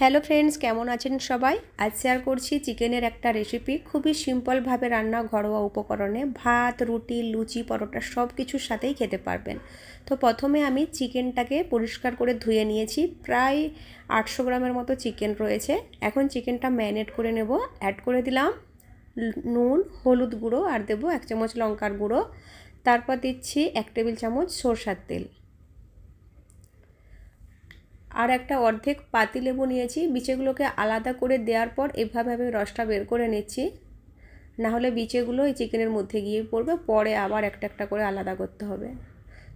Hello friends কেমন আছেন সবাই? আজ শেয়ার করছি চিকেনের একটা রেসিপি খুবই সিম্পলভাবে রান্না, ঘরোয়া উপকরণে। ভাত, রুটি, লুচি, পরোটা সব কিছুর সাথেই খেতে পারবেন। তো প্রথমে আমি চিকেনটাকে পরিষ্কার করে ধুয়ে নিয়েছি। প্রায় আটশো গ্রামের মতো চিকেন রয়েছে। এখন চিকেনটা ম্যারিনেট করে নেব। অ্যাড করে দিলাম নুন, হলুদ গুঁড়ো আর দেবো এক চামচ লঙ্কার গুঁড়ো। তারপর দিচ্ছি এক টেবিল চামচ সরষার তেল। আর একটা অর্ধেক পাতিলেবু নিয়েছি। বিচেগুলোকে আলাদা করে দেওয়ার পর এভাবে আমি রসটা বের করে নিচ্ছি। নাহলে বিচেগুলো এই চিকেনের মধ্যে গিয়ে পড়বে, পরে আবার একটা একটা করে আলাদা করতে হবে।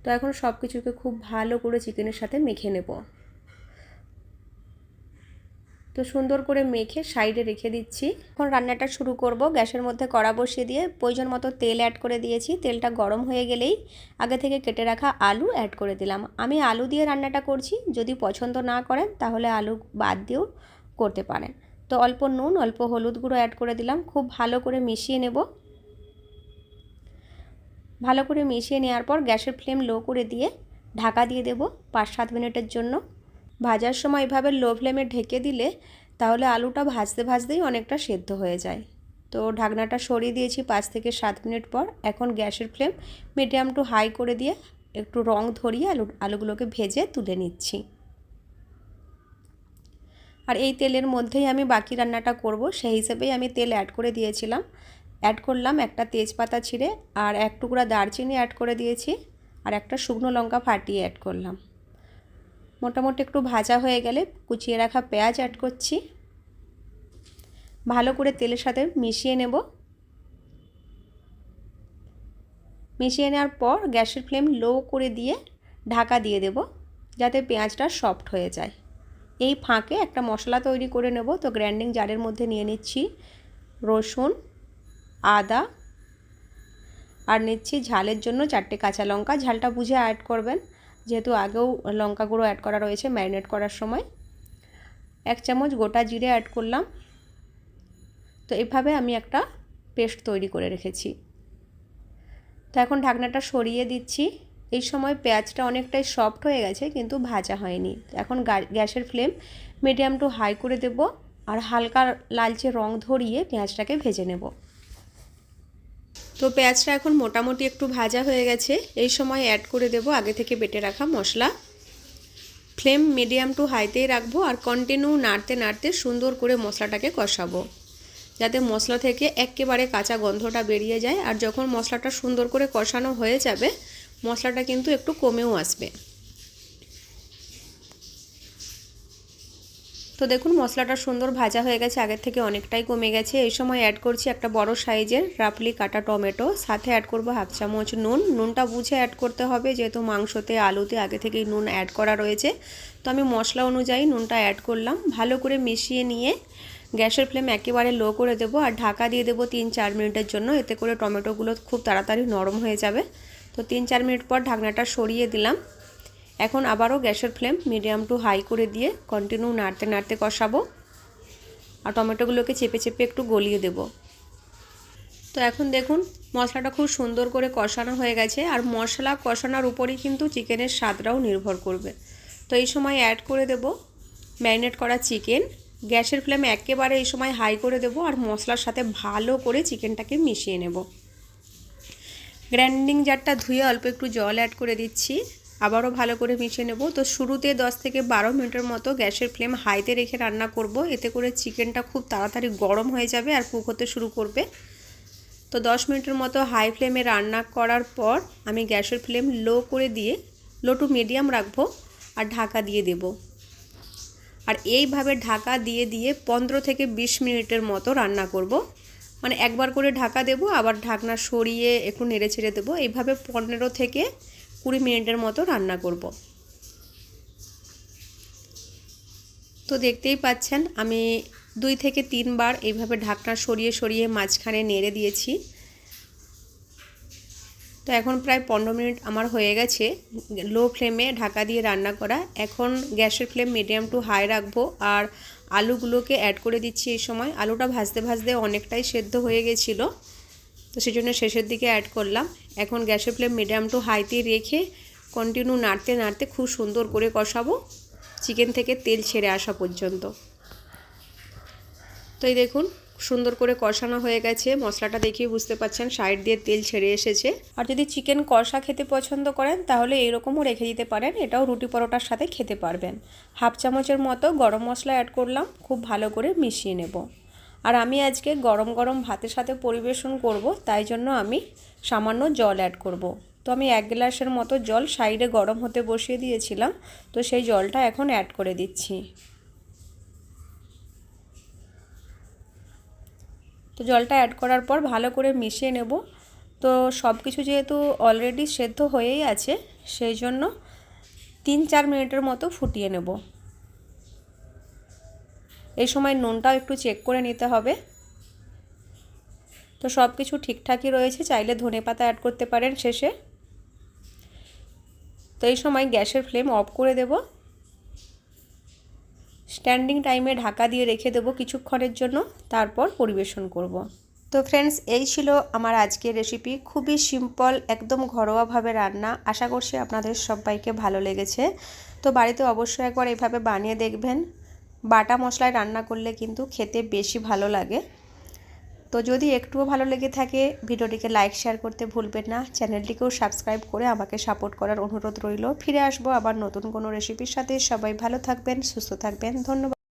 তো এখন সব কিছুকে খুব ভালো করে চিকেনের সাথে মেখে নেব। তো সুন্দর করে মেখে সাইডে রেখে দিচ্ছি। এখন রান্নাটা শুরু করব। গ্যাসের মধ্যে কড়া বসিয়ে দিয়ে প্রয়োজন মতো তেল অ্যাড করে দিয়েছি। তেলটা গরম হয়ে গেলেই আগে থেকে কেটে রাখা আলু অ্যাড করে দিলাম। আমি আলু দিয়ে রান্নাটা করছি। যদি পছন্দ না করেন তাহলে আলু বাদ দিয়েও করতে পারেন। তো অল্প নুন, অল্প হলুদ গুঁড়ো অ্যাড করে দিলাম। খুব ভালো করে মিশিয়ে নেব। ভালো করে মিশিয়ে নেওয়ার পর গ্যাসের ফ্লেম লো করে দিয়ে ঢাকা দিয়ে দেব পাঁচ সাত মিনিটের জন্য। ভাজার সময় এভাবে লো ফ্লেমে ঢেকে দিলে তাহলে আলুটা ভাজতে ভাজতেই অনেকটা সেদ্ধ হয়ে যায়। তো ঢাকনাটা সরিয়ে দিয়েছি পাঁচ থেকে সাত মিনিট পর। এখন গ্যাসের ফ্লেম মিডিয়াম টু হাই করে দিয়ে একটু রং ধরিয়ে আলু, আলুগুলোকে ভেজে তুলে নিচ্ছি। আর এই তেলের মধ্যেই আমি বাকি রান্নাটা করব। সেই হিসেবেই আমি তেল অ্যাড করে দিয়েছিলাম। অ্যাড করলাম একটা তেজপাতা ছিঁড়ে আর এক টুকরা দারচিনি অ্যাড করে দিয়েছি। আর একটা শুকনো লঙ্কা ফাটিয়ে অ্যাড করলাম। মোটামুটি একটু ভাজা হয়ে গেলে কুচিয়ে রাখা পেঁয়াজ অ্যাড করছি। ভালো করে তেলের সাথে মিশিয়ে নেব। মিশিয়ে নেওয়ার পর গ্যাসের ফ্লেম লো করে দিয়ে ঢাকা দিয়ে দেব যাতে পেঁয়াজটা সফট হয়ে যায়। এই ফাঁকে একটা মশলা তৈরি করে নেব। তো গ্র্যান্ডিং জারের মধ্যে নিয়ে নিচ্ছি রসুন, আদা আর নিচ্ছি ঝালের জন্য চারটে কাঁচা লঙ্কা। ঝালটা বুঝে অ্যাড করবেন। যেহেতু আগেও লঙ্কা গুঁড়ো অ্যাড করা রয়েছে ম্যারিনেট করার সময়। এক চামচ গোটা জিরে অ্যাড করলাম। তো এভাবে আমি একটা পেস্ট তৈরি করে রেখেছি। তো এখন ঢাকনাটা সরিয়ে দিচ্ছি। এই সময় পেঁয়াজটা অনেকটাই সফট হয়ে গেছে, কিন্তু ভাজা হয়নি। এখন গ্যাসের ফ্লেম মিডিয়াম টু হাই করে দেব আর হালকা লালচে রং ধরিয়ে পেঁয়াজটাকে ভেজে নেব। তো পেঁয়াজটা এখন মোটামুটি একটু ভাজা হয়ে গেছে। এই সময় অ্যাড করে দেব, আগে থেকে বেটে রাখা মশলা। ফ্লেম মিডিয়াম টু হাইতেই রাখব আর কন্টিনিউ নাড়তে নাড়তে সুন্দর করে মশলাটাকে কষাবো। যাতে মশলা থেকে একেবারে কাঁচা গন্ধটা বেরিয়ে যায়। আর যখন মশলাটা সুন্দর করে কষানো হয়ে যাবে, মশলাটা কিন্তু একটু কমেও আসবে। তো দেখুন, মশলাটা সুন্দর ভাজা হয়ে গেছে, আগের থেকে অনেকটাই কমে গেছে। এই সময় অ্যাড করছি একটা বড় সাইজের রাফলি কাটা টমেটো। সাথে অ্যাড করব হাফ চামচ নুন। নুনটা বুঝে অ্যাড করতে হবে, যেহেতু মাংসতে, আলুতে আগে থেকেই নুন অ্যাড করা রয়েছে। তো আমি মশলা অনুযায়ী নুনটা অ্যাড করলাম। ভালো করে মিশিয়ে নিয়ে গ্যাসের ফ্লেম একেবারে লো করে দেবো আর ঢাকা দিয়ে দেবো তিন চার মিনিটের জন্য। এতে করে টমেটোগুলো খুব তাড়াতাড়ি নরম হয়ে যাবে। তো তিন চার মিনিট পর ঢাকনাটা সরিয়ে দিলাম। এখন আবারও গ্যাসের ফ্লেম মিডিয়াম টু হাই করে দিয়ে কন্টিনিউ নাড়তে নাড়তে কষাবো। আর টমেটোগুলোকে চেপে চেপে একটু গলিয়ে দেব। তো এখন দেখুন, মশলাটা খুব সুন্দর করে কষানো হয়ে গেছে। আর মশলা কষানোর উপরেই কিন্তু চিকেনের স্বাদটাও নির্ভর করবে। তো এই সময় অ্যাড করে দেব ম্যারিনেট করা চিকেন গ্যাসের ফ্লেম একেবারে এই সময় হাই করে দেব আর মশলার সাথে ভালো করে চিকেনটাকে মিশিয়ে নেব। গ্রাইন্ডিং জারটা ধুয়ে অল্প একটু জল অ্যাড করে দিচ্ছি। আবারও ভালো করে মিশিয়ে নেব। তো শুরুতে 10 থেকে বারো মিনিটের মতো গ্যাসের ফ্লেম হাইতে রেখে রান্না করব। এতে করে চিকেনটা খুব তাড়াতাড়ি গরম হয়ে যাবে আর কুক হতে শুরু করবে। তো 10 মিনিটের মতো হাই ফ্লেমে রান্না করার পর আমি গ্যাসের ফ্লেম লো করে দিয়ে, লো টু মিডিয়াম রাখব আর ঢাকা দিয়ে দেব। আর এইভাবে ঢাকা দিয়ে দিয়ে পনেরো থেকে ২০ মিনিটের মতো রান্না করব। মানে একবার করে ঢাকা দেব, আবার ঢাকনা সরিয়ে একটু নেড়ে ছেড়ে দেবো। এইভাবে পনেরো থেকে কুড়ি মিনিটের মতো রান্না করব। তো দেখতেই পাচ্ছেন, আমি দুই থেকে তিনবার এইভাবে ঢাকনা সরিয়ে সরিয়ে মাঝখানে নেড়ে দিয়েছি। তো এখন প্রায় পনেরো মিনিট আমার হয়ে গেছে, লো ফ্লেমে ঢাকা দিয়ে রান্না করা। এখন গ্যাসের ফ্লেম মিডিয়াম টু হাই রাখব আর আলুগুলোকে অ্যাড করে দিচ্ছি এই সময়। আলুটা ভাজতে ভাজতে অনেকটাই সেদ্ধ হয়ে গেছিল। তো সেই জন্য শেষের দিকে অ্যাড করলাম। এখন গ্যাসের ফ্লেম মিডিয়াম টু হাইতে রেখে কন্টিনিউ নাড়তে নাড়তে খুব সুন্দর করে কষাবো। চিকেন থেকে তেল ছেড়ে আসা পর্যন্ত। তো এই দেখুন, সুন্দর করে কষানো হয়ে গেছে। মশলাটা দেখিয়ে বুঝতে পাচ্ছেন সাইড দিয়ে তেল ছেড়ে এসেছে। আর যদি চিকেন কষা খেতে পছন্দ করেন, তাহলে এইরকমও রেখে দিতে পারেন। এটাও রুটি পরোটার সাথে খেতে পারবেন। হাফ চামচের মতো গরম মশলা অ্যাড করলাম। খুব ভালো করে মিশিয়ে নেব। আর আমি আজকে গরম গরম ভাতের সাথে পরিবেশন করব, তাই জন্য আমি সামান্য জল অ্যাড করব। তো আমি এক গ্লাসের মতো জল সাইডে গরম হতে বসিয়ে দিয়েছিলাম, তো সেই জলটা এখন অ্যাড করে দিচ্ছি। তো জলটা অ্যাড করার পর ভালো করে মিশিয়ে নেব। তো সব কিছু যেহেতু অলরেডি সেদ্ধ হয়েই আছে, সেই জন্য তিন চার মিনিটের মতো ফুটিয়ে নেব। এই সময় নুনটাও একটু চেক করে নিতে হবে। তো সব কিছু ঠিকঠাকই রয়েছে, চাইলে ধনে পাতা অ্যাড করতে পারেন শেষে। তো এই সময় গ্যাসের ফ্লেম অফ করে দেব। স্ট্যান্ডিং টাইমে ঢাকা দিয়ে রেখে দেবো কিছুক্ষণের জন্য, তারপর পরিবেশন করব। তো ফ্রেন্ডস এই ছিল আমার আজকের রেসিপি খুবই সিম্পল একদম ঘরোয়াভাবে রান্না। আশা করছি আপনাদের সবাইকে ভালো লেগেছে। তো বাড়িতে অবশ্যই একবার এভাবে বানিয়ে দেখবেন। বাটা মশলায় রান্না করলে কিন্তু খেতে বেশি ভালো লাগে। তো যদি একটুও ভালো লেগে থাকে, ভিডিওটিকে লাইক শেয়ার করতে ভুলবেন না। চ্যানেলটিকেও সাবস্ক্রাইব করে আমাকে সাপোর্ট করার অনুরোধ রইল। ফিরে আসব আবার নতুন কোনো রেসিপির সাথে। সবাই ভালো থাকবেন, সুস্থ থাকবেন। ধন্যবাদ।